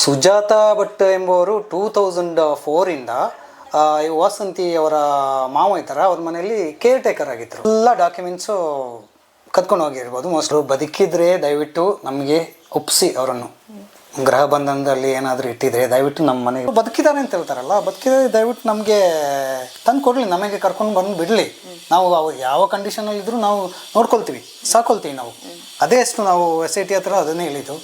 ಸುಜಾತ ಭಟ್ ಎಂಬುವರು two thousand ಫೋರಿಂದ Vasanthi ಅವರ ಮಾವ ಇದ್ದಾರೆ, ಅವ್ರ ಮನೆಯಲ್ಲಿ ಕೇರ್ ಟೇಕರ್ ಆಗಿದ್ದರು ಎಲ್ಲ ಡಾಕ್ಯುಮೆಂಟ್ಸು ಕತ್ಕೊಂಡು ಹೋಗಿರ್ಬೋದು. ಮೋಸ್ಟ್ ಬದುಕಿದ್ರೆ ದಯವಿಟ್ಟು ನಮಗೆ ಒಪ್ಪಿಸಿ ಅವರನ್ನು. ಗ್ರಹ ಬಂಧನದಲ್ಲಿ ಏನಾದರೂ ಇಟ್ಟಿದ್ರೆ ದಯವಿಟ್ಟು ನಮ್ಮ ಮನೆಗೆ ಬದುಕಿದ್ದಾರೆ ಅಂತ ಹೇಳ್ತಾರಲ್ಲ, ಬದುಕಿದ್ರೆ ದಯವಿಟ್ಟು ನಮಗೆ ತಂದು ಕೊಡಲಿ, ನಮಗೆ ಕರ್ಕೊಂಡು ಬಂದು ಬಿಡಲಿ. ನಾವು ಅವ್ರು ಯಾವ ಕಂಡೀಷನಲ್ಲಿ ಇದ್ದರೂ ನಾವು ನೋಡ್ಕೊಳ್ತೀವಿ, ಸಾಕೊಳ್ತೀವಿ ನಾವು. ಅದೇ ಅಷ್ಟು ನಾವು ಎಸ್ ಐ ಟಿ ಹತ್ರ ಅದನ್ನೇ ಹೇಳಿದ್ದು.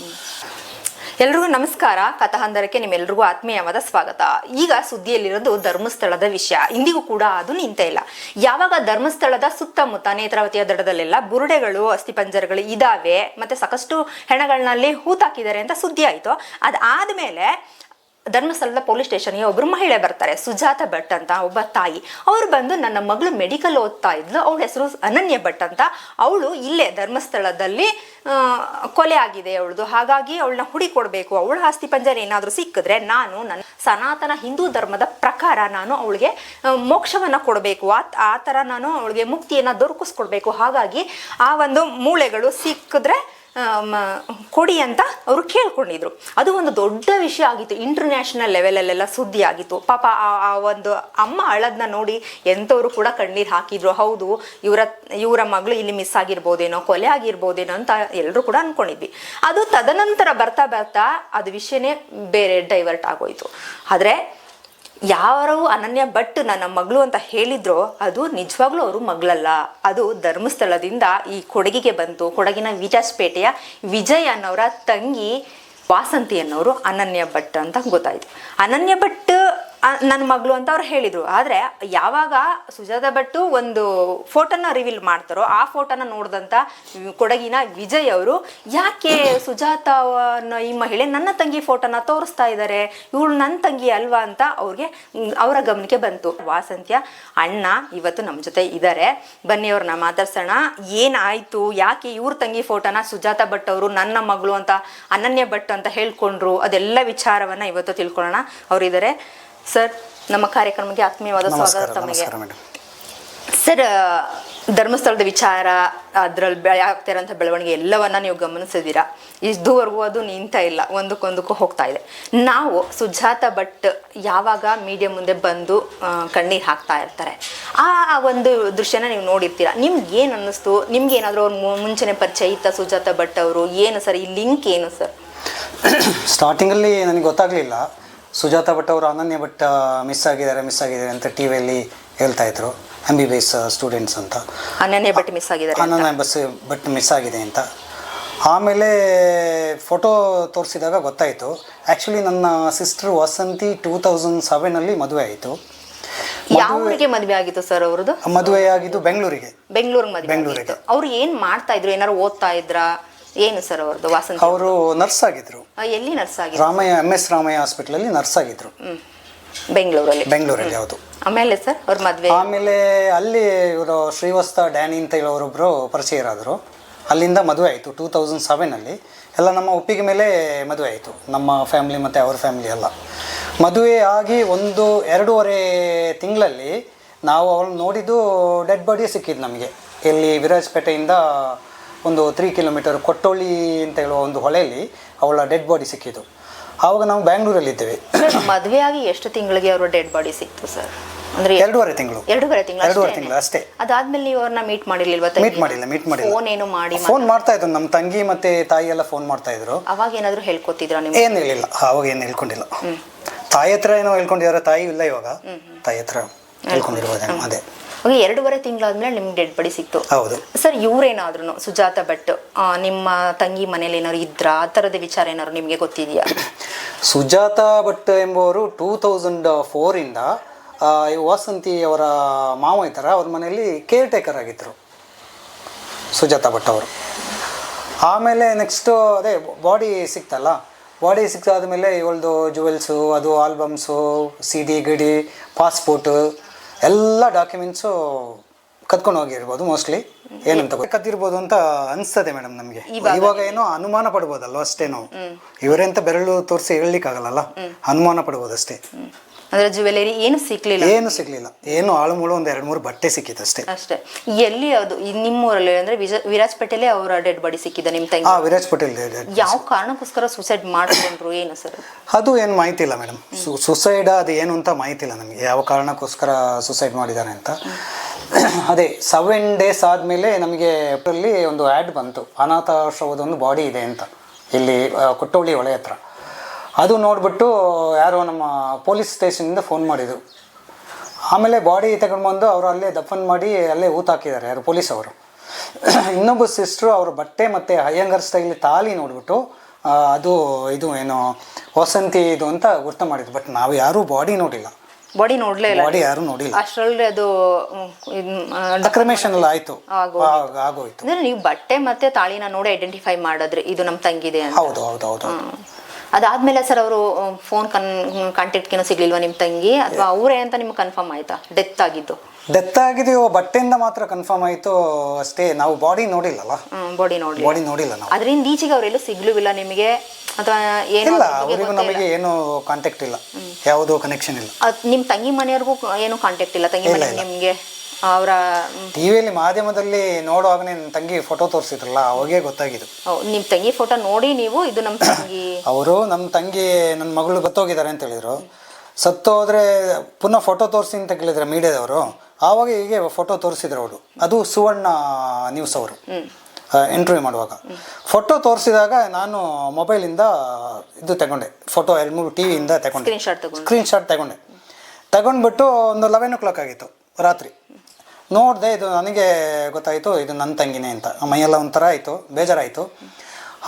ಎಲ್ರಿಗೂ ನಮಸ್ಕಾರ. ಕಥಾಂಧರಕ್ಕೆ ನಿಮ್ಮೆಲ್ರಿಗೂ ಆತ್ಮೀಯವಾದ ಸ್ವಾಗತ. ಈಗ ಸುದ್ದಿಯಲ್ಲಿರೋದು ಧರ್ಮಸ್ಥಳದ ವಿಷಯ. ಇಂದಿಗೂ ಕೂಡ ಅದು ನಿಂತ ಇಲ್ಲ. ಯಾವಾಗ ಧರ್ಮಸ್ಥಳದ ಸುತ್ತಮುತ್ತ, ನೇತ್ರಾವತಿಯ ದಡದಲ್ಲೆಲ್ಲ ಬುರುಡೆಗಳು, ಅಸ್ಥಿಪಂಜರಗಳು ಇದಾವೆ, ಮತ್ತೆ ಸಾಕಷ್ಟು ಹೆಣಗಳಲ್ಲಿ ಹೂತಾಕಿದ್ದಾರೆ ಅಂತ ಸುದ್ದಿ ಆಯ್ತು. ಅದಾದ್ಮೇಲೆ ಧರ್ಮಸ್ಥಳದ ಪೊಲೀಸ್ ಸ್ಟೇಷನ್ಗೆ ಒಬ್ಬರು ಮಹಿಳೆ ಬರ್ತಾರೆ, ಸುಜಾತ ಭಟ್ ಅಂತ ಒಬ್ಬ ತಾಯಿ. ಅವ್ರು ಬಂದು ನನ್ನ ಮಗಳು ಮೆಡಿಕಲ್ ಓದ್ತಾ ಇದ್ಲು, ಅವಳ ಹೆಸರು ಅನನ್ಯ ಭಟ್ ಅಂತ. ಅವಳು ಇಲ್ಲೇ ಧರ್ಮಸ್ಥಳದಲ್ಲಿ ಕೊಲೆ ಆಗಿದೆ ಅವಳದು. ಹಾಗಾಗಿ ಅವಳನ್ನ ಹುಡಿ ಕೊಡಬೇಕು. ಅವಳ ಆಸ್ತಿ ಪಂಜರ ಏನಾದರೂ ಸಿಕ್ಕಿದ್ರೆ ನಾನು ನನ್ನ ಸನಾತನ ಹಿಂದೂ ಧರ್ಮದ ಪ್ರಕಾರ ನಾನು ಅವಳಿಗೆ ಮೋಕ್ಷವನ್ನ ಕೊಡಬೇಕು. ಆ ಆ ಥರ ನಾನು ಅವಳಿಗೆ ಮುಕ್ತಿಯನ್ನ ದೊರಕಿಸ್ಕೊಡ್ಬೇಕು. ಹಾಗಾಗಿ ಆ ಒಂದು ಮೂಳೆಗಳು ಸಿಕ್ಕಿದ್ರೆ ಕೊಡಿ ಅಂತ ಅವರು ಕೇಳ್ಕೊಂಡಿದ್ರು. ಅದು ಒಂದು ದೊಡ್ಡ ವಿಷಯ ಆಗಿತ್ತು. ಇಂಟರ್ನ್ಯಾಷನಲ್ ಲೆವೆಲಲ್ಲೆಲ್ಲ ಸುದ್ದಿ ಆಗಿತ್ತು. ಪಾಪ ಆ ಒಂದು ಅಮ್ಮ ಅಳದನ್ನ ನೋಡಿ ಎಂಥವ್ರು ಕೂಡ ಕಣ್ಣೀರು ಹಾಕಿದ್ರು. ಹೌದು, ಇವರ ಇವರ ಮಗಳು ಇಲ್ಲಿ ಮಿಸ್ ಆಗಿರ್ಬೋದೇನೋ, ಕೊಲೆ ಆಗಿರ್ಬೋದೇನೋ ಅಂತ ಎಲ್ಲರೂ ಕೂಡ ಅನ್ಕೊಂಡಿದ್ವಿ. ಅದು ತದನಂತರ ಬರ್ತಾ ಬರ್ತಾ ಅದು ವಿಷಯನೇ ಬೇರೆ ಡೈವರ್ಟ್ ಆಗೋಯ್ತು. ಆದರೆ ಯಾರು ಅನನ್ಯ ಭಟ್ ನನ್ನ ಮಗಳು ಅಂತ ಹೇಳಿದ್ರೋ ಅದು ನಿಜವಾಗ್ಲೂ ಅವರು ಮಗಳಲ್ಲ. ಅದು ಧರ್ಮಸ್ಥಳದಿಂದ ಈ ಕೊಡಗಿಗೆ ಬಂತು. ಕೊಡಗಿನ ವಿಜಾಸ್ಪೇಟೆಯ ವಿಜಯ್ ಅನ್ನೋರ ತಂಗಿ ವಾಸಂತಿ ಅನ್ನೋರು ಅನನ್ಯ ಭಟ್ ಅಂತ ಗೊತ್ತಾಯ್ತು. ಅನನ್ಯ ಭಟ್ ನನ್ನ ಮಗಳು ಅಂತ ಅವ್ರು ಹೇಳಿದ್ರು. ಆದರೆ ಯಾವಾಗ ಸುಜಾತ ಭಟ್ಟು ಒಂದು ಫೋಟೋನ ರಿವೀಲ್ ಮಾಡ್ತಾರೋ ಆ ಫೋಟೋನ ನೋಡಿದಂಥ ಕೊಡಗಿನ ವಿಜಯ್ ಅವರು, ಯಾಕೆ ಸುಜಾತ ಈ ಮಹಿಳೆ ನನ್ನ ತಂಗಿ ಫೋಟೋನ ತೋರಿಸ್ತಾ ಇದ್ದಾರೆ ಇವಳು ನನ್ನ ತಂಗಿ ಅಲ್ವಾ? ಅಂತ ಅವ್ರಿಗೆ ಅವರ ಗಮನಕ್ಕೆ ಬಂತು. ವಾಸಂತ್ಯ, ಅಣ್ಣ, ಇವತ್ತು ನಮ್ಮ ಜೊತೆ ಇದ್ದಾರೆ ಬನ್ನಿ ಅವ್ರನ್ನ ಮಾತಾಡ್ಸೋಣ. ಏನಾಯ್ತು? ಯಾಕೆ ಇವ್ರ ತಂಗಿ ಫೋಟೋನ ಸುಜಾತ ಭಟ್ ಅವರು ನನ್ನ ಮಗಳು ಅಂತ ಅನನ್ಯ ಭಟ್ ಅಂತ ಹೇಳ್ಕೊಂಡ್ರು? ಅದೆಲ್ಲ ವಿಚಾರವನ್ನ ಇವತ್ತು ತಿಳ್ಕೊಳ್ಳೋಣ. ಅವರಿದ್ದಾರೆ ಸರ್ ನಮ್ಮ ಕಾರ್ಯಕ್ರಮಕ್ಕೆ ಆತ್ಮೀಯವಾದ ಸ್ವಾಗತ ತಮಗೆ. ಸರ್ ಧರ್ಮಸ್ಥಳದ ವಿಚಾರ ಅದ್ರಲ್ಲಿ ಬೆಳೆ ಆಗ್ತಿರೋಂಥ ಬೆಳವಣಿಗೆ ಎಲ್ಲವನ್ನ ನೀವು ಗಮನಿಸಿದ್ದೀರಾ? ಇದುವರೆಗೂ ಅದು ನಿಂತ ಇಲ್ಲ ಒಂದಕ್ಕೊಂದಕ್ಕೂ ಹೋಗ್ತಾ ಇದೆ. ನಾವು ಸುಜಾತ ಭಟ್ ಯಾವಾಗ ಮೀಡಿಯಾ ಮುಂದೆ ಬಂದು ಕಣ್ಣೀರು ಹಾಕ್ತಾ ಇರ್ತಾರೆ? ಆ ಒಂದು ದೃಶ್ಯನ ನೀವು ನೋಡಿರ್ತೀರಾ? ನಿಮ್ಗೆ ಏನು ಅನ್ನಿಸ್ತು? ನಿಮ್ಗೆ ಏನಾದರೂ ಅವ್ರ ಮುಂಚೆನೆ ಪರಿಚಯ ಇತ್ತ ಸುಜಾತ ಭಟ್ ಅವರು ಏನು ಸರ್ ಈ ಲಿಂಕ್ ಏನು ಸರ್? ಸ್ಟಾರ್ಟಿಂಗಲ್ಲಿ ನನಗೆ ಗೊತ್ತಾಗಲಿಲ್ಲ. ಸುಜಾತ ಭಟ್ ಅವರು ಅನನ್ಯ ಭಟ್ ಮಿಸ್ ಆಗಿದ್ದಾರೆ ಮಿಸ್ ಆಗಿದ್ದಾರೆ ಅಂತ ಟಿ ವಿಯಲ್ಲಿ ಹೇಳ್ತಾ ಇದ್ರು. M B B S students ಅಂತ. ಅನನ್ಯ ಭಟ್ ಮಿಸ್ ಆಗಿದ್ದಾರೆ. ಅನನ್ಯ ಬಸ್ ಭಟ್ ಮಿಸ್ ಆಗಿದೆ ಅಂತ. ಆಮೇಲೆ ಫೋಟೋ ತೋರಿಸಿದಾಗ ಗೊತ್ತಾಯಿತು. ಆ್ಯಕ್ಚುಲಿ ನನ್ನ ಸಿಸ್ಟರ್ ವಸಂತಿ ಟೂ ತೌಸಂಡ್ ಸೆವೆನಲ್ಲಿ ಮದುವೆ ಆಯಿತು. ಯಾವ ಊರಿಗೆ ಮದುವೆ ಆಗಿತ್ತು ಸರ್ ಅವ್ರದ್ದು? ಮದುವೆ ಆಗಿದ್ದು ಬೆಂಗಳೂರಿಗೆ. ಬೆಂಗಳೂರಿಗೆ ಮದುವೆ ಬೆಂಗಳೂರಿಗೆ. ಅವ್ರು ಏನು ಮಾಡ್ತಾ ಇದ್ರು? ಏನಾದ್ರು ಓದ್ತಾ ಇದ್ರಾ? ಏನು ಸರ್ ಅವ್ರದ್ದು ವಾಸಂತಿ? ಅವರು ನರ್ಸ್ ಆಗಿದ್ರು. ಎಲ್ಲಿ ನರ್ಸ್ ಆಗಿದ್ರು? ರಾಮಯ್ಯ ಎಂ ಎಸ್ ರಾಮಯ್ಯ ಹಾಸ್ಪಿಟ್ಲಲ್ಲಿ ನರ್ಸ್ ಆಗಿದ್ರು. ಬೆಂಗಳೂರಲ್ಲಿ? ಬೆಂಗಳೂರಲ್ಲಿ ಹೌದು. ಆಮೇಲೆ ಸರ್ ಅವ್ರ ಮದುವೆ? ಆಮೇಲೆ ಅಲ್ಲಿ ಇವರು ಶ್ರೀವಸ್ತ ಡ್ಯಾನಿ ಅಂತ ಹೇಳೋರೊಬ್ಬರು ಪರಿಚಯರಾದರು. ಅಲ್ಲಿಂದ ಮದುವೆ ಆಯಿತು ಟೂ ತೌಸಂಡ್ ಸೆವೆನಲ್ಲಿ ಎಲ್ಲ ನಮ್ಮ ಒಪ್ಪಿಗೆ ಮೇಲೆ ಮದುವೆ ಆಯಿತು. ನಮ್ಮ ಫ್ಯಾಮಿಲಿ ಮತ್ತು ಅವ್ರ ಫ್ಯಾಮಿಲಿ ಎಲ್ಲ. ಮದುವೆ ಆಗಿ ಒಂದು ಎರಡೂವರೆ ತಿಂಗಳಲ್ಲಿ ನಾವು ಅವ್ರನ್ನ ನೋಡಿದ್ದು ಡೆಡ್ ಬಾಡಿ ಸಿಕ್ಕಿದ್ದು ನಮಗೆ. ಇಲ್ಲಿ ವಿರಾಜಪೇಟೆಯಿಂದ ಒಂದು ತ್ರೀ ಕಿಲೋಮೀಟರ್ ಕೊಟ್ಟೋಳಿ ಅಂತ ಹೇಳುವ ಒಂದು ಹೊಳೆಯಲ್ಲಿ ಅವಳ ಡೆಡ್ ಬಾಡಿ ಸಿಕ್ಕಿತು. ಆವಾಗ ನಾವು ಬ್ಯಾಂಗ್ಳೂರಲ್ಲಿದ್ದೇವೆ ಇದ್ದೇವೆ. ಮದುವೆಯಾಗಿ ಆಗಿ ಎಷ್ಟು ತಿಂಗಳಿಗೆ ಅವರ ಡೆಡ್ ಬಾಡಿ ಸಿಕ್ತು ಸರ್? ಅಂದ್ರೆ ಎರಡೂವರೆ ತಿಂಗಳು. ಎರಡೂವರೆ ತಿಂಗಳು ಎರಡೂವರೆ ತಿಂಗಳು ಅಷ್ಟೇ. ಅದಾದ್ಮೇಲೆ ನೀವು ಅವ್ರನ್ನ ಮೀಟ್ ಮಾಡಿರ್ಲಿಲ್ವಾ ಮೀಟ್ ಮಾಡಿಲ್ಲ ಮೀಟ್ ಮಾಡಿಲ್ಲ. ಫೋನ್ ಏನು ಮಾಡಿ ಫೋನ್ ಮಾಡ್ತಾ ಇದ್ರು ನಮ್ಮ ತಂಗಿ ಮತ್ತೆ ತಾಯಿ ಎಲ್ಲ ಫೋನ್ ಮಾಡ್ತಾ ಇದ್ರು. ಅವಾಗ ಏನಾದ್ರು ಹೇಳ್ಕೊತಿದ್ರ ನೀವು ಏನು ಹೇಳಿಲ್ಲ ಅವಾಗ ಏನು ಹೇಳ್ಕೊಂಡಿಲ್ಲ. ತಾಯಿ ಹತ್ರ ಏನೋ ಹೇಳ್ಕೊಂಡಿದ್ದಾರೆ ತಾಯಿ ಇಲ್ಲ ಇವಾಗ. ತಾಯಿ ಹತ್ರ ಹೇಳ್ಕೊಂಡಿರ್ಬೋದೇನೋ ಅದೇ. ಅವಾಗ ಎರಡೂವರೆ ತಿಂಗಳಾದ್ಮೇಲೆ ನಿಮ್ಗೆ ಡೆಡ್ ಬಾಡಿ ಸಿಕ್ತು. ಹೌದು. ಸರ್ ಇವ್ರೇನಾದ್ರು ಸುಜಾತ ಭಟ್ ನಿಮ್ಮ ತಂಗಿ ಮನೇಲಿ ಏನಾದ್ರು ಇದ್ರ? ಆ ಥರದ ವಿಚಾರ ಏನಾದ್ರು ನಿಮಗೆ ಗೊತ್ತಿದೆಯಾ? ಸುಜಾತ ಭಟ್ ಎಂಬುವರು ಟೂ ತೌಸಂಡ್ ಫೋರಿಂದ ವಾಸಂತಿ ಅವರ ಮಾವ ಇದ್ದಾರೆ? ಅವ್ರ ಮನೆಯಲ್ಲಿ ಕೇರ್ ಟೇಕರ್ ಆಗಿದ್ದರು ಸುಜಾತ ಭಟ್ ಅವರು. ಆಮೇಲೆ ನೆಕ್ಸ್ಟು ಅದೇ ಬಾಡಿ ಸಿಕ್ತಲ್ಲ? ಬಾಡಿ ಸಿಕ್ತಾದ್ಮೇಲೆ ಇವಳದು ಜುವೆಲ್ಸು ಅದು ಆಲ್ಬಮ್ಸು ಸಿ ಡಿ ಗಿಡಿ ಪಾಸ್ಪೋರ್ಟು ಎಲ್ಲ ಡಾಕ್ಯುಮೆಂಟ್ಸು ಕತ್ಕೊಂಡು ಹೋಗಿರ್ಬೋದು ಮೋಸ್ಟ್ಲಿ ಏನಂತ ಕತ್ತಿರ್ಬೋದು ಅಂತ ಅನಿಸ್ತದೆ ಮೇಡಮ್ ನಮಗೆ. ಇವಾಗ ಏನೋ ಅನುಮಾನ ಪಡ್ಬೋದಲ್ವ ಅಷ್ಟೇ ನಾವು. ಇವರೇ ಅಂತ ಬೆರಳು ತೋರಿಸಿ ಹೇಳಲಿಕ್ಕಾಗಲ್ಲ ಅನುಮಾನ ಪಡ್ಬೋದು ಅಷ್ಟೇ ಅಂದ್ರೆ ಜ್ಯುವೆಲರಿ ಏನು ಸಿಕ್ಲಿಲ್ಲ? ಏನು ಸಿಗ್ಲಿಲ್ಲ ಏನು ಆಳು ಮೂಳು ಒಂದು ಎರಡು ಮೂರು ಬಟ್ಟೆ ಸಿಕ್ಕಿತ್ತು ಅಷ್ಟೇ. ಅಷ್ಟೇ. ಎಲ್ಲಿ ಅದು ನಿಮ್ಮೂರಲ್ಲಿ ಅಂದ್ರೆ ವಿರಾಜ್ ಪಟೇಲ್ ಅವರ ಡೆಡ್ ಬಾಡಿ ಸಿಕ್ಕಿದ ನಿಮ್ ತಂಗಿ? ಆ ವಿರಾಜ್ ಪಟೇಲ್ ಇದೆ. ಯಾವ ಕಾರಣಕ್ಕೋಸ್ಕರ ಸೂಸೈಡ್ ಮಾಡ್ಕೊಂಡ್ರು ಏನು ಸರ್? ಅದು ಏನು ಮಾಹಿತಿ ಇಲ್ಲ ಮೇಡಮ್ ಸುಸೈಡ್ ಅದು ಏನು ಅಂತ ಮಾಹಿತಿ ಇಲ್ಲ ನಮಗೆ. ಯಾವ ಕಾರಣಕ್ಕೋಸ್ಕರ ಸುಸೈಡ್ ಮಾಡಿದ್ದಾರೆ ಅಂತ. ಅದೇ ಸೆವೆನ್ ಡೇಸ್ ಆದಮೇಲೆ ನಮಗೆ ಅಲ್ಲಿ ಒಂದು ಆ್ಯಡ್ ಬಂತು. ಅನಾಥಾಶ್ರಮದ ಒಂದು ಬಾಡಿ ಇದೆ ಅಂತ. ಇಲ್ಲಿ ಆ, ಕೊಟ್ಟವಳ್ಳಿ ಹೊಳೆ ಹತ್ರ. ಅದು ನೋಡಿಬಿಟ್ಟು ಯಾರೋ ನಮ್ಮ ಪೊಲೀಸ್ ಸ್ಟೇಷನಿಂದ ಫೋನ್ ಮಾಡಿದರು. ಆಮೇಲೆ ಬಾಡಿ ತಗೊಂಡ್ಬಂದು ಅವರು ಅಲ್ಲೇ ದಫನ್ ಮಾಡಿ ಅಲ್ಲೇ ಊತ ಹಾಕಿದ್ದಾರೆ ಯಾರು ಪೊಲೀಸ್ ಅವರು. ಇನ್ನೊಬ್ಬ ಸಿಸ್ಟ್ರು ಅವ್ರ ಬಟ್ಟೆ ಮತ್ತು ಅಯ್ಯಂಗರ್ ಸ್ಟೈಲ್ ತಾಲಿ ನೋಡಿಬಿಟ್ಟು ಅದು ಇದು ಏನು ವಸಂತಿ ಇದು ಅಂತ ಗುರ್ತು ಮಾಡಿದ್ರು. ಬಟ್ ನಾವು ಯಾರೂ ಬಾಡಿ ನೋಡಿಲ್ಲ. ಬಾಡಿ ನೋಡಲೇ ಇಲ್ಲ. ಬಾಡಿ ಯಾರು ನೋಡಿಲ್ಲ. ಅಷ್ಟರಲ್ಲಿ ಅದು ಡಕ್ರಮೇಷನ್ ಅಕ್ರಮೇಷನ್ ಎಲ್ಲ ಆಯಿತು. ಆಗೋಯ್ತು. ನೀವು ಬಟ್ಟೆ ಮತ್ತೆ ತಾಳಿನ ನೋಡಿ ಐಡೆಂಟಿಫೈ ಮಾಡಿದ್ರೆ ಇದು ನಮ್ಮ ತಂಗಿದೆ ಹೌದು ಹೌದು ಹೌದು. ಅದಾದ್ಮೇಲೆ ಸರ್ ಅವರು ಫೋನ್ ಕನ್ ಕಾಂಟ್ಯಾಕ್ಟ್ಗೇನೋ ಸಿಗ್ಲಿಲ್ವಾ ನಿಮ್ ತಂಗಿ? ಅಥವಾ ಅವರೇ ಅಂತ ನಿಮ್ಗೆ ಕನ್ಫರ್ಮ್ ಆಯ್ತಾ? ಡೆತ್ ಆಗಿದ್ದು? ಡೆತ್ ಆಗಿದೆಯೋ ಬಟ್ಟೆಯಿಂದ ಮಾತ್ರ ಕನ್ಫರ್ಮ್ ಆಯಿತು ಅಷ್ಟೇ ನಾವು ಬಾಡಿ ನೋಡಿಲ್ಲಲ್ಲ? ಬಾಡಿ ನೋಡಿ ಬಾಡಿ ನೋಡಿಲ್ಲ ನಾವು. ಅದರಿಂದ ಈಚೆಗೆ ಅವರೆಲ್ಲೂ ಸಿಗ್ಲುವಿಲ್ಲ ನಿಮಗೆ? ಅಥವಾ ಏನು ಇಲ್ಲ ಅದ್ರ ಬಗ್ಗೆ ಅವರಿಗೂ ನಮಗೆ ಏನು ಕಾಂಟ್ಯಾಕ್ಟ್ ಇಲ್ಲ. ಯಾವುದು ಕನೆಕ್ಷನ್ ಇಲ್ಲ. ನಿಮ್ಮ ನಿಮ್ ತಂಗಿ ಮನೆಯವ್ರಿಗೂ ಏನು ಕಾಂಟ್ಯಾಕ್ಟ್ ಇಲ್ಲ? ತಂಗಿ ಮನೆ ನಿಮ್ಗೆ? ಅವರ ಟಿವಿಯಲ್ಲಿ ಮಾಧ್ಯಮದಲ್ಲಿ ನೋಡುವಾಗ ನನ್ನ ತಂಗಿ ಫೋಟೋ ತೋರಿಸಿದ್ರಲ್ಲ ಅವಾಗೇ ಗೊತ್ತಾಗಿದ್ದು. ನಿಮ್ಮ ತಂಗಿ ಫೋಟೋ ನೋಡಿ ನೀವು ಇದು ನಮ್ಮ ತಂಗಿ? ಅವರು ನಮ್ಮ ತಂಗಿ ನನ್ನ ಮಗಳು ಬತ್ತೋಗಿದ್ದಾರೆ ಅಂತ ಹೇಳಿದ್ರು. ಸತ್ತೋದ್ರೆ ಪುನಃ ಫೋಟೋ ತೋರಿಸಿ ಅಂತ ಕೇಳಿದ್ರೆ ಮೀಡಿಯಾದವರು ಆವಾಗ ಹೀಗೆ ಫೋಟೋ ತೋರಿಸಿದ್ರು ಅವರು. ಅದು ಸುವರ್ಣ ನ್ಯೂಸ್ ಅವರು ಇಂಟರ್ವ್ಯೂ ಮಾಡುವಾಗ. ಫೋಟೋ ತೋರಿಸಿದಾಗ ನಾನು ಮೊಬೈಲಿಂದ ಇದು ತಗೊಂಡೆ. ಫೋಟೋ ಎರಡು ಮೂರು ಟಿವಿಯಿಂದ ತಗೊಂಡೆ. ಸ್ಕ್ರೀನ್ಶಾಟ್ ತಗೊಂಡು. ಸ್ಕ್ರೀನ್ ಶಾಟ್ ತಗೊಂಡೆ. ತಗೊಂಡ್ಬಿಟ್ಟು ಒಂದು ಲೆವೆನ್ ಓ ಕ್ಲಾಕ್ ಆಗಿತ್ತು ರಾತ್ರಿ. ನೋಡಿದೆ ಇದು ನನಗೆ ಗೊತ್ತಾಯಿತು, ಇದು ನನ್ನ ತಂಗಿನೇ ಅಂತ. ಮೈಯೆಲ್ಲ ಒಂಥರ ಆಯಿತು, ಬೇಜಾರಾಯಿತು.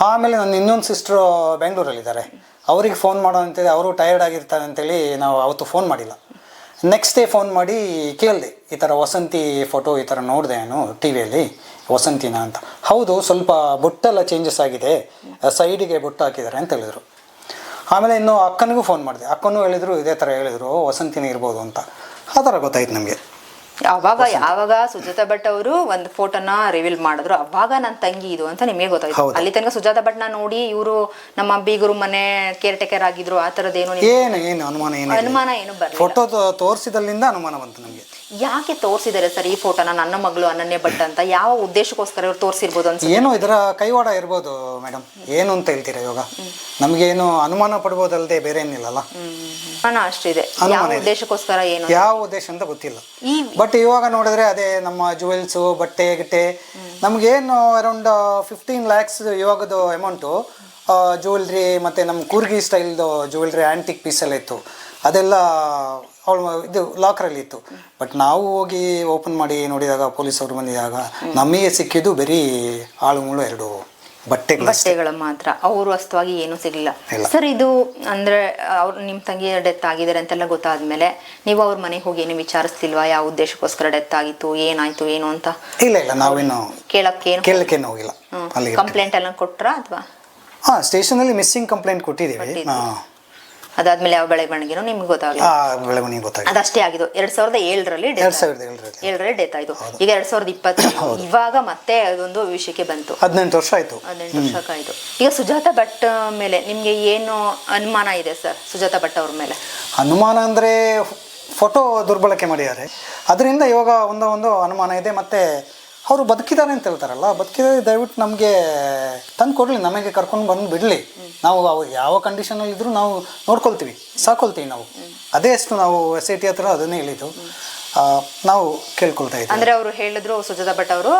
ಆಮೇಲೆ ನನ್ನ ಇನ್ನೊಂದು ಸಿಸ್ಟ್ರು ಬೆಂಗಳೂರಲ್ಲಿದ್ದಾರೆ. ಅವ್ರಿಗೆ ಫೋನ್ ಮಾಡೋ ಅಂತೇಳಿ ಅವರು ಟೈರ್ಡ್ ಆಗಿರ್ತಾರೆ ಅಂತೇಳಿ ನಾವು ಅವತ್ತು ಫೋನ್ ಮಾಡಿಲ್ಲ. ನೆಕ್ಸ್ಟ್ ಡೇ ಫೋನ್ ಮಾಡಿ ಕೇಳಿದೆ, ಈ ಥರ ವಸಂತಿ ಫೋಟೋ ಈ ಥರ ನೋಡಿದೆ ನಾನು ಟಿ ವಿಯಲ್ಲಿ ವಸಂತಿನ ಅಂತ. ಹೌದು, ಸ್ವಲ್ಪ ಬುಟ್ಟೆಲ್ಲ ಚೇಂಜಸ್ ಆಗಿದೆ ಸೈಡಿಗೆ ಬೊಟ್ಟು ಹಾಕಿದ್ದಾರೆ ಅಂತ ಹೇಳಿದರು. ಆಮೇಲೆ ಇನ್ನು ಅಕ್ಕನಿಗೂ ಫೋನ್ ಮಾಡಿದೆ. ಅಕ್ಕನೂ ಹೇಳಿದರು, ಇದೇ ಥರ ಹೇಳಿದರು, ವಸಂತಿನ ಇರ್ಬೋದು ಅಂತ. ಆ ಥರ ಗೊತ್ತಾಯ್ತು ನಮಗೆ. ಅವಾಗ ಯಾವಾಗ ಸುಜಾತ ಭಟ್ ಅವರು ಒಂದು ಫೋಟೋನ ರಿವೀಲ್ ಮಾಡಿದ್ರು ಅವಾಗ ನನ್ನ ತಂಗಿ ಇದು ಅಂತ ನಿಮಗೆ ಗೊತ್ತಾಯ್ತು. ಅಲ್ಲಿ ತನಕ ಸುಜಾತ ಭಟ್ನ ನೋಡಿ ಇವರು ನಮ್ಮ ಬೀಗರು ಮನೆ ಕೇರ್ ಟೇಕರ್ ಆಗಿದ್ರು ಆ ಥರದ್ದೇನು ಏನು ಏನು ಅನುಮಾನ ಏನು ಅನುಮಾನ ಏನು ಫೋಟೋ ತೋರಿಸಿದಲ್ಲಿಂದ ಅನುಮಾನ ಬಂತು ನಮಗೆ. ಯಾಕೆ ತೋರಿಸಿದ್ದಾರೆ ಸರ್ ಈ ಫೋಟೋನ ನನ್ನ ಮಗಳು ಅನನ್ಯ ಭಟ್ ಅಂತ? ಯಾವ ಉದ್ದೇಶಕ್ಕೋಸ್ಕರ ಇವ್ರು ತೋರಿಸಿರ್ಬೋದು ಅಂತ ಏನು ಇದರ ಕೈವಾಡ ಇರ್ಬೋದು ಮೇಡಮ್ ಏನು ಅಂತ ಹೇಳ್ತೀರಾ ಇವಾಗ? ನಮಗೇನು ಅನುಮಾನ ಪಡ್ಬೋದಲ್ಲದೆ ಬೇರೆ ಏನಿಲ್ಲಲ್ಲ ಅನುಮಾನ ಅಷ್ಟಿದೆ. ಯಾವ ಉದ್ದೇಶಕ್ಕೋಸ್ಕರ ಏನು ಯಾವ ಉದ್ದೇಶ ಅಂತ ಗೊತ್ತಿಲ್ಲ. ಈ ಬಟ್ ಇವಾಗ ನೋಡಿದ್ರೆ ಅದೇ ನಮ್ಮ ಜುವೆಲ್ಸು ಬಟ್ಟೆ, ಗಿಟ್ಟೆ. ನಮಗೇನು ಅರೌಂಡ್ ಫಿಫ್ಟೀನ್ ಲ್ಯಾಕ್ಸ್ ಇವಾಗದು ಅಮೌಂಟು ಜುವೆಲ್ರಿ ಮತ್ತು ನಮ್ಮ ಕೂರ್ಗಿ ಸ್ಟೈಲ್ದು ಜುವೆಲ್ರಿ ಆ್ಯಂಟಿಕ್ ಪೀಸೆಲ್ಲ ಇತ್ತು. ಅದೆಲ್ಲ ಅವಳು ಇದು ಲಾಕರಲ್ಲಿ ಇತ್ತು. ಬಟ್ ನಾವು ಹೋಗಿ ಓಪನ್ ಮಾಡಿ ನೋಡಿದಾಗ ಪೊಲೀಸ್ ಪೊಲೀಸವರು ಬಂದಿದಾಗ ನಮಗೆ ಸಿಕ್ಕಿದ್ದು ಬರೀ ಆಳು ಮೂಳು ಎರಡು. ಬಟ್ಟೆಗಳು ಬಟ್ಟೆಗಳು ಮಾತ್ರ. ಅವರು ವಸ್ತುವಾಗಿ ಏನೂ ಸಿಗ್ಲಿಲ್ಲ. ಸರ್ ಇದು ಅಂದ್ರೆ ಅವ್ರು ನಿಮ್ಮ ತಂಗಿ ಡೆತ್ ಆಗಿದ್ದಾರೆ ಅಂತೆಲ್ಲ ಗೊತ್ತಾದ್ಮೇಲೆ ನೀವು ಅವ್ರ ಮನೆಗೆ ಹೋಗಿ ಏನು ವಿಚಾರಿಸ್ತಿಲ್ವಾ? ಯಾವ ಉದ್ದೇಶಕ್ಕೋಸ್ಕರ ಡೆತ್ ಆಗಿತ್ತು? ಏನಾಯ್ತು? ಏನು ಅಂತ? ಇಲ್ಲ ಇಲ್ಲ. ನಾವೇನು ಕೇಳಕ್ಕೇನು ಕೇಳಕ್ಕೇನು ಹೋಗಿಲ್ಲ. ಕಂಪ್ಲೇಂಟ್ ಎಲ್ಲ ಕೊಟ್ರಾ ಅಥವಾ? ಹಾಂ ಸ್ಟೇಷನಲ್ಲಿ ಮಿಸ್ಸಿಂಗ್ ಕಂಪ್ಲೇಂಟ್ ಕೊಟ್ಟಿದ್ದೀವಿ. ಅದಾದ್ಮೇಲೆ ಯಾವ ಬೆಳವಣಿಗೆನೂ ನಿಮ್ಗೆ ಗೊತ್ತಾಗಲಿಲ್ಲ ಬೆಳವಣಿಗೆ ಅದಷ್ಟೇ ಆಗಿದ್ದು. ಎರಡ್ ಸಾವಿರದ ಏಳರಲ್ಲಿ ಎರಡ್ ಸಾವಿರದ ಏಳರಲ್ಲಿ. ಏಳರಲ್ಲಿ ಡೆತ್ ಆಯ್ತು. ಈಗ ಎರಡ್ ಸಾವಿರದ ಇಪ್ಪತ್ತು ಇವಾಗ ಮತ್ತೆ ಅದೊಂದು ವಿಷಯಕ್ಕೆ ಬಂತು. ಹದಿನೆಂಟು ವರ್ಷ ಆಯ್ತು. ಹದಿನೆಂಟು ಆಯ್ತು. ಈಗ ಸುಜಾತ ಭಟ್ ಮೇಲೆ ನಿಮ್ಗೆ ಏನು ಅನುಮಾನ ಇದೆ ಸರ್? ಸುಜಾತ ಭಟ್ ಅವ್ರ ಮೇಲೆ. ಅನುಮಾನ ಅಂದ್ರೆ ಫೋಟೋ ದುರ್ಬಳಕೆ ಮಾಡಿದ್ದಾರೆ. ಅದರಿಂದ ಇವಾಗ ಒಂದು ಒಂದು ಅನುಮಾನ ಇದೆ. ಮತ್ತು ಅವರು ಬದುಕಿದ್ದಾರೆ ಅಂತ ಹೇಳ್ತಾರಲ್ಲ ಬದುಕಿದ್ದಾರೆ ದಯವಿಟ್ಟು ನಮಗೆ ತಂದು ಕೊಡಲಿ, ನಮಗೆ ಕರ್ಕೊಂಡು ಬಂದು ಬಿಡಲಿ. ನಾವು ಅವು ಯಾವ ಕಂಡೀಷನಲ್ಲಿ ಇದ್ದರೂ ನಾವು ನೋಡ್ಕೊಳ್ತೀವಿ, ಸಾಕೊಳ್ತೀವಿ ನಾವು. ಅದೇ ಅಷ್ಟು ನಾವು ಎಸ್ ಐ ಟಿ ಹತ್ರ ಅದನ್ನೇ ಹೇಳಿದ್ದು. ನಾವು ಕೇಳ್ಕೊಳ್ತಾ ಇದ್ದೀವಿ. ಅಂದರೆ ಅವರು ಹೇಳಿದ್ರು ಸುಜಾತ ಭಟ್ ಅವರು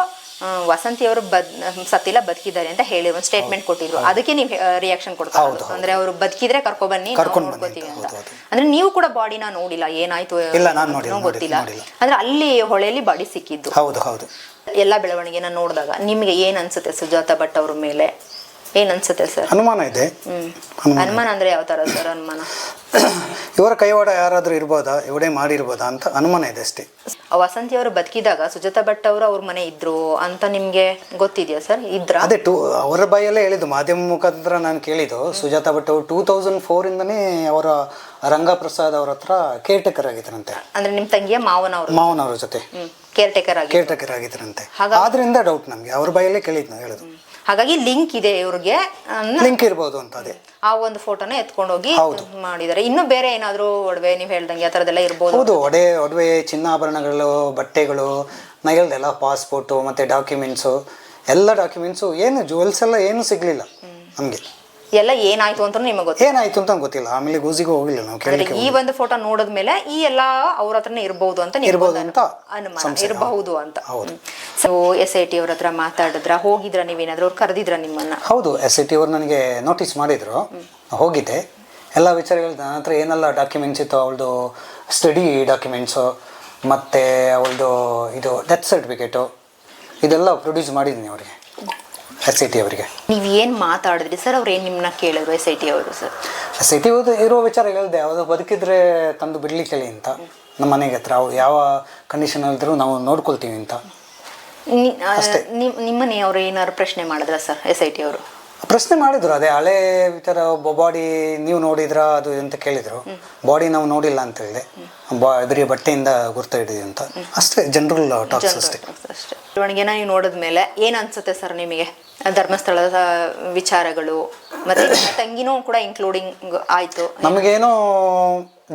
ವಸಂತಿ ಅವರು ಬದ್ ಸತ್ತಿಲ್ಲ ಬದುಕಿದ್ದಾರೆ ಅಂತ ಹೇಳಿ ಒಂದು ಸ್ಟೇಟ್ಮೆಂಟ್ ಕೊಟ್ಟಿದ್ರು. ಅದಕ್ಕೆ ನೀವು ರಿಯಾಕ್ಷನ್ ಕೊಡ್ತಾ. ಅಂದ್ರೆ ಅವರು ಬದುಕಿದ್ರೆ ಕರ್ಕೊ ಬನ್ನಿ ನೋಡ್ಕೋತೀವಿ ಅಂತ. ಅಂದ್ರೆ ನೀವು ಕೂಡ ಬಾಡಿನ ನೋಡಿಲ್ಲ ಏನಾಯ್ತು ಗೊತ್ತಿಲ್ಲ. ಅಂದ್ರೆ ಅಲ್ಲಿ ಹೊಳೆಯಲ್ಲಿ ಬಾಡಿ ಸಿಕ್ಕಿದ್ದು. ಹೌದು ಹೌದು. ಎಲ್ಲ ಬೆಳವಣಿಗೆನ ನೋಡಿದಾಗ ನಿಮ್ಗೆ ಏನ್ ಅನ್ಸುತ್ತೆ ಸುಜಾತ ಭಟ್ ಅವ್ರ ಮೇಲೆ? ಏನ್ ಅನ್ಸುತ್ತೆ ಸರ್? ಅನುಮಾನ ಇದೆ. ಅನುಮಾನ ಅಂದ್ರೆ ಯಾವ ತರ ಸರ್ ಅನುಮಾನ? ಇವರ ಕೈವಾಡ ಯಾರಾದ್ರೂ ಇರ್ಬೋದಾ? ಇವಡೇ ಮಾಡಿರ್ಬೋದಾ ಅಂತ ಅನುಮಾನ ಇದೆ ಅಷ್ಟೇ. ವಸಂತಿ ಅವರು ಬದುಕಿದಾಗ ಸುಜಾತ ಭಟ್ ಅವರು ಅವ್ರ ಮನೆ ಇದ್ರು ಅಂತ ನಿಮ್ಗೆ ಗೊತ್ತಿದ್ಯಾ ಸರ್? ಇದ್ರ? ಅದೇ ಟೂ ಅವರ ಬಾಯಲ್ಲೇ ಹೇಳಿದ್ದು. ಮಾಧ್ಯಮ ಮುಖಾಂತರ ನಾನು ಕೇಳಿದ್ದು. ಸುಜಾತಾ ಭಟ್ ಅವರು ಟೂ ತೌಸಂಡ್ ಫೋರ್ ಇಂದನೇ ಅವರ ರಂಗಪ್ರಸಾದ್ ಅವ್ರ ಹತ್ರ ಕೇರ್ ಟೇಕರ್ ಆಗಿದ್ರಂತೆ. ಅಂದ್ರೆ ನಿಮ್ ತಂಗಿಯ ಮಾವನವರು ಮಾವನವ್ರ ಜೊತೆ. ಕೇರ್ ಟೇಕರ್ ಆಗಿ ಕೇರ್ ಟೇಕರ್ ಆಗಿದ್ರಂತೆ ಆದ್ರಿಂದ ಡೌಟ್ ನಮ್ಗೆ. ಅವ್ರ ಬಾಯಲ್ಲೇ ಕೇಳಿದ್ನ ನಾವು ಹೇಳೋದು ಹಾಗಾಗಿ ಲಿಂಕ್ ಇದೆ ಇವ್ರಿಗೆ. ಲಿಂಕ್ ಇರ್ಬೋದು ಅಂತ ಅದೇ ಆ ಒಂದು ಫೋಟೋನ ಎತ್ಕೊಂಡು ಹೋಗಿ. ಮಾಡಿದ್ದಾರೆ. ಇನ್ನು ಬೇರೆ ಏನಾದರೂ ಒಡವೆ ನೀವು ಹೇಳ್ದಂಗೆ ಆ ಥರದ್ದೆಲ್ಲ ಇರ್ಬೋದು ಹೌದು ಒಡೆ ಒಡವೆ ಚಿನ್ನಾಭರಣಗಳು ಬಟ್ಟೆಗಳು ನಗಲ್ದೆಲ್ಲ ಪಾಸ್ಪೋರ್ಟು ಮತ್ತು ಡಾಕ್ಯುಮೆಂಟ್ಸು ಎಲ್ಲ ಡಾಕ್ಯುಮೆಂಟ್ಸು ಏನು ಜುವೆಲ್ಸ್ ಎಲ್ಲ ಏನು ಸಿಗಲಿಲ್ಲ ನಮಗೆ. ಎಲ್ಲ ಏನಾಯ್ತು ಅಂತ ನಿಮಗೆ ಗೊತ್ತಿಲ್ಲ. ಏನಾಯ್ತು ಅಂತ ಗೊತ್ತಿಲ್ಲ. ಆಮೇಲೆ ಗೂಸಿಗೂ ಹೋಗಿಲ್ಲ ನಾವು ಕೇಳಲಿಕ್ಕೆ ಈ ಒಂದು ಫೋಟೋ ನೋಡಿದ್ಮೇಲೆ ಈ ಎಲ್ಲ ಅವ್ರ ಹತ್ರನೇ ಇರಬಹುದು ಅಂತ ಒಂದು ಅಂತ ಅನುಮಾನ. ಇರಬಹುದು ಅಂತ. ಹೌದು. ಸೊ ಎಸ್ ಐ ಟಿ ಅವ್ರ ಹತ್ರ ಮಾತಾಡಿದ್ರ ಹೋಗಿದ್ರ ನೀವೇನಾದ್ರೂ ಅವ್ರು ಕರೆದಿದ್ರ ನಿಮ್ಮನ್ನ? ಹೌದು ಎಸ್ ಐ ಟಿ ಅವ್ರು ನನಗೆ ನೋಟಿಸ್ ಮಾಡಿದ್ರು. ಹೋಗಿದ್ದೆ. ಎಲ್ಲ ವಿಚಾರಗಳು ನನ್ನ ಹತ್ರ ಏನೆಲ್ಲ ಡಾಕ್ಯುಮೆಂಟ್ಸ್ ಇತ್ತು ಅವಳದು ಸ್ಟಡಿ ಡಾಕ್ಯುಮೆಂಟ್ಸು ಮತ್ತು ಅವಳದು ಇದು ಡೆತ್ ಸರ್ಟಿಫಿಕೇಟು ಇದೆಲ್ಲ ಪ್ರೊಡ್ಯೂಸ್ ಮಾಡಿದ್ದೀನಿ ಅವರಿಗೆ. ಎಸ್ ಐ ಟಿ ಅವರಿಗೆ. ನೀವು ಏನು ಮಾತಾಡಿದ್ರಿ? ಸರ್ ಅವ್ರು ಏನು ನಿಮ್ಮನ್ನ ಕೇಳಿದ್ರು ಎಸ್ ಐ ಟಿ ಅವರು ಸರ್? ಎಸ್ ಐ ಟಿ ಇರೋ ವಿಚಾರ ಹೇಳಿದೆ. ಅವರು ಬದುಕಿದ್ರೆ ತಂದು ಬಿಡ್ಲಿಕ್ಕೆ ಅಂತ ನಮ್ಮ ಮನೆಗೆ ಹತ್ರ. ಅವ್ರು ಯಾವ ಕಂಡೀಷನ್ ಇದ್ರೂ ನಾವು ನೋಡ್ಕೊಳ್ತೀವಿ ಅಂತ ನಿಮ್ಮನೆ ಅವರು ಏನಾದ್ರು ಪ್ರಶ್ನೆ ಮಾಡಿದ್ರ ಸರ್ ಎಸ್ ಐ ಟಿ ಅವರು? ಪ್ರಶ್ನೆ ಮಾಡಿದ್ರು. ಅದೇ ಹಳೆ ವಿಚಾರ ಬಾಡಿ ನೀವು ನೋಡಿದ್ರ ಅದು ಅಂತ ಕೇಳಿದ್ರು. ಬಾಡಿ ನಾವು ನೋಡಿಲ್ಲ ಅಂತ ಹೇಳಿದೆ. ಬಾ ಬರೀ ಬಟ್ಟೆಯಿಂದ ಗುರ್ತ ಹಿಡಿದ್ವಿ ಅಂತ. ಅಷ್ಟೇ. ಜನರಲ್ ಟಾಕ್ಸ್ ಅಷ್ಟೇ. ಅಷ್ಟೇ. ಬೆಳವಣಿಗೆನ ನೀವು ನೋಡಿದ್ಮೇಲೆ ಏನು ಅನ್ಸುತ್ತೆ ಸರ್ ನಿಮಗೆ? ಧರ್ಮಸ್ಥಳದ ವಿಚಾರಗಳು ಮತ್ತೆ ತಂಗಿನೂ ಕೂಡ ಇನ್ಕ್ಲೂಡಿಂಗ್ ಆಯ್ತು. ನಮಗೇನೋ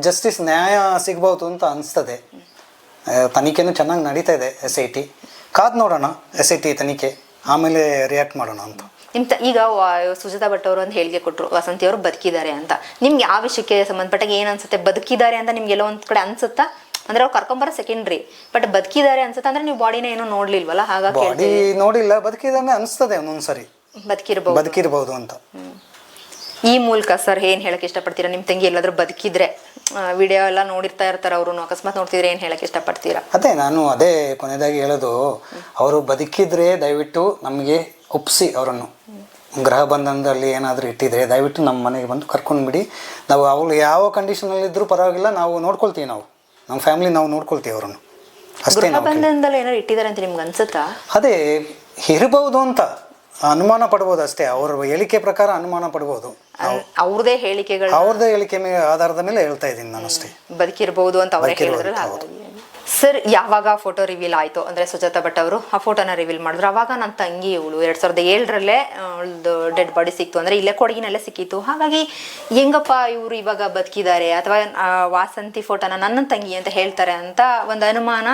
ಜಸ್ಟಿಸ್ ನ್ಯಾಯ ಸಿಗ್ಬೋದು ಅಂತ ಅನಿಸ್ತದೆ. ತನಿಖೆನು ಚೆನ್ನಾಗಿ ನಡೀತಾ ಇದೆ ಎಸ್ ಐ ಟಿ. ಕಾದ್ ನೋಡೋಣ ಎಸ್ ಐ ಟಿ ತನಿಖೆ ಆಮೇಲೆ ರಿಯಾಕ್ಟ್ ಮಾಡೋಣ ಅಂತ. ನಿಮ್ ಈಗ ಸುಜಾತಾ ಭಟ್ ಅವರು ಒಂದು ಹೇಳಿಕೆ ಕೊಟ್ಟರು ವಸಂತಿ ಅವರು ಬದುಕಿದ್ದಾರೆ ಅಂತ. ನಿಮ್ಗೆ ಆ ವಿಷಯಕ್ಕೆ ಸಂಬಂಧಪಟ್ಟಾಗ ಏನು ಅನ್ಸುತ್ತೆ? ಬದುಕಿದ್ದಾರೆ ಅಂತ ನಿಮ್ಗೆ ಎಲ್ಲೋ ಒಂದು ಕಡೆ ಅನ್ಸುತ್ತಾ? ಅಂದ್ರೆ ಅವ್ರು ಕರ್ಕೊಂಬರ ಸೆಕೆಂಡ್ರಿ ಬಟ್ ಬದುಕಿದ್ದಾರೆ ಅನ್ಸುತ್ತೆ ಅಂದ್ರೆ ನೀವು ಬಾಡಿನ ಏನೋ ನೋಡ್ಲಿಲ್ವಲ್ಲ? ಹಾಗಾಗಿ ಬಾಡಿ ನೋಡಿಲ್ಲ ಬದುಕಿದಾನೆ ಅನಿಸ್ತದೆ ಒಂದೊಂದ್ಸರಿ. ಬದುಕಿರ್ಬಹುದು ಬದುಕಿರ್ಬೋದು ಅಂತ. ಈ ಮೂಲಕ ಸರ್ ಏನ್ ಹೇಳಕ್ ಇಷ್ಟಪಡ್ತೀರಾ? ನಿಮ್ ತಂಗಿ ಎಲ್ಲಾದ್ರೂ ಬದುಕಿದ್ರೆ ವಿಡಿಯೋ ಎಲ್ಲ ನೋಡಿರ್ತಾ ಇರ್ತಾರ ಅವರು ಅಕಸ್ಮಾತ್ ನೋಡ್ತಿದ್ರೆ ಏನ್ ಹೇಳಕ್ ಇಷ್ಟಪಡ್ತೀರಾ? ಅದೇ ನಾನು ಅದೇ ಕೊನೆಯದಾಗಿ ಹೇಳೋದು ಅವರು ಬದುಕಿದ್ರೆ ದಯವಿಟ್ಟು ನಮಗೆ ಒಪ್ಸಿ ಅವರನ್ನು. ಗ್ರಹ ಬಂಧನದಲ್ಲಿ ಏನಾದರೂ ಇಟ್ಟಿದ್ರೆ ದಯವಿಟ್ಟು ನಮ್ಮ ಮನೆಗೆ ಬಂದು ಕರ್ಕೊಂಡ್ಬಿಡಿ. ನಾವು ಅವಳು ಯಾವ ಕಂಡೀಷನಲ್ಲಿದ್ದರೂ ಪರವಾಗಿಲ್ಲ ನಾವು ನೋಡ್ಕೊಳ್ತೀವಿ ನಾವು. ನಮ್ಮ ಫ್ಯಾಮಿಲಿ ನಾವು ನೋಡ್ಕೊಳ್ತೀವಿ ಅವರನ್ನು. ಅಷ್ಟೇ ಗೃಹ ನಾವು ಬಂಧನದಲ್ಲಿ ಏನಾರು ಇಟ್ಟಿದ್ದಾರೆ ಅಂತ ನಿಮ್ಗೆ ಅನ್ಸುತ್ತಾ? ಅದೇ ಇರಬಹುದು ಅಂತ. ಅನುಮಾನ ಪಡ್ಬೋದು ಅಷ್ಟೇ. ಅವ್ರ ಹೇಳಿಕೆ ಪ್ರಕಾರ ಅನುಮಾನ ಪಡ್ಬೋದು. ಅವ್ರದೇ ಹೇಳಿಕೆಗಳು ಅವ್ರದೇ ಹೇಳಿಕೆ ಆಧಾರದ ಮೇಲೆ ಹೇಳ್ತಾ ಇದ್ದೀನಿ ನಾನು ಅಷ್ಟೇ ಬದುಕಿರಬಹುದು ಅಂತ ಅವ್ರ ಹೇಳಿದ್ರಲ್ಲ ಸರ್ ಯಾವಾಗ ಫೋಟೋ ರಿವೀಲ್ ಆಯಿತು? ಅಂದರೆ ಸುಜಾತಾ ಭಟ್ ಅವರು ಆ ಫೋಟೋನ ರಿವೀಲ್ ಮಾಡಿದ್ರು. ಅವಾಗ ನನ್ನ ತಂಗಿ ಇವಳು ಎರಡು ಸಾವಿರದ ಏಳರಲ್ಲೇ ಅವಳದು ಡೆಡ್ ಬಾಡಿ ಸಿಕ್ತು. ಅಂದರೆ ಇಲ್ಲೇ ಕೊಡಗಿನಲ್ಲೇ ಸಿಕ್ಕಿತ್ತು. ಹಾಗಾಗಿ ಹೆಂಗಪ್ಪ ಇವರು ಇವಾಗ ಬದುಕಿದ್ದಾರೆ? ಅಥವಾ ವಾಸಂತಿ ಫೋಟೋನ ನನ್ನ ತಂಗಿ ಅಂತ ಹೇಳ್ತಾರೆ ಅಂತ ಒಂದು ಅನುಮಾನ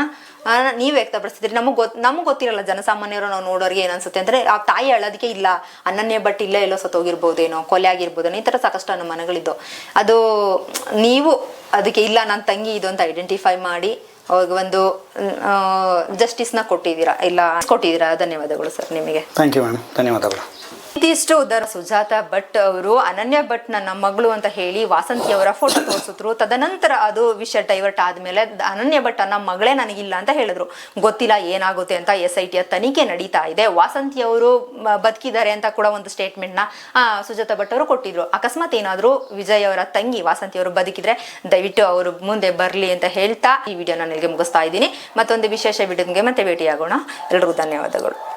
ನೀವು ವ್ಯಕ್ತಪಡಿಸಿದ್ರಿ ನಮಗ್ ಗೊತ್, ನಮ್ಗೆ ಗೊತ್ತಿರಲ್ಲ, ಜನಸಾಮಾನ್ಯರು ನಾವು ನೋಡೋರಿಗೆ ಏನನ್ಸುತ್ತೆ ಅಂದ್ರೆ, ಆ ತಾಯಿ ಅಳೋದಕ್ಕೆ ಇಲ್ಲ. ಅನನ್ಯ ಬಟ್ ಇಲ್ಲೇ ಎಲ್ಲೋ ಸತ್ತೋಗಿರ್ಬೋದೇನೋ, ಕೊಲೆ ಆಗಿರ್ಬೋದೇನೋ, ಈ ಥರ ಸಾಕಷ್ಟು ಅನುಮಾನಗಳಿದ್ದು ಅದು, ನೀವು ಅದಕ್ಕೆ ಇಲ್ಲ ನನ್ನ ತಂಗಿ ಇದು ಅಂತ ಐಡೆಂಟಿಫೈ ಮಾಡಿ ಅವಾಗ ಒಂದು ಜಸ್ಟಿಸ್ನ ಕೊಟ್ಟಿದ್ದೀರಾ? ಇಲ್ಲ ಕೊಟ್ಟಿದ್ದೀರಾ? ಧನ್ಯವಾದಗಳು ಸರ್ ನಿಮಗೆ. ಥ್ಯಾಂಕ್ ಯು ಮೇಡಮ್ ಧನ್ಯವಾದಗಳು. ಇದಿಷ್ಟು ಉದರ ಸುಜಾತ ಭಟ್ ಅವರು ಅನನ್ಯ ಭಟ್ ನನ್ನ ಮಗಳು ಅಂತ ಹೇಳಿ ವಾಸಂತಿ ಅವರ ಫೋಟೋ ತೋರಿಸಿದ್ರು. ತದನಂತರ ಅದು ವಿಷಯ ಡೈವರ್ಟ್ ಆದ್ಮೇಲೆ ಅನನ್ಯ ಭಟ್ ನನ್ನ ಮಗಳೇ ನನಗಿಲ್ಲ ಅಂತ ಹೇಳಿದ್ರು. ಗೊತ್ತಿಲ್ಲ ಏನಾಗುತ್ತೆ ಅಂತ ಎಸ್ ಐ ಟಿಯ ತನಿಖೆ ನಡೀತಾ ಇದೆ. ವಾಸಂತಿ ಅವರು ಬದುಕಿದ್ದಾರೆ ಅಂತ ಕೂಡ ಒಂದು ಸ್ಟೇಟ್ಮೆಂಟ್ನ ಆ, ಸುಜಾತ ಭಟ್ ಅವರು ಕೊಟ್ಟಿದ್ರು. ಅಕಸ್ಮಾತ್ ಏನಾದ್ರು ವಿಜಯ್ ಅವರ ತಂಗಿ ವಾಸಂತಿ ಅವರು ಬದುಕಿದ್ರೆ ದಯವಿಟ್ಟು ಅವರು ಮುಂದೆ ಬರಲಿ ಅಂತ ಹೇಳ್ತಾ ಈ ವಿಡಿಯೋನ ನನಗೆ ಮುಗಿಸ್ತಾ ಇದ್ದೀನಿ. ಮತ್ತೊಂದು ವಿಶೇಷ ವಿಡಿಯೋಗೆ ಮತ್ತೆ ಭೇಟಿಯಾಗೋಣ. ಎಲ್ರಿಗೂ ಧನ್ಯವಾದಗಳು.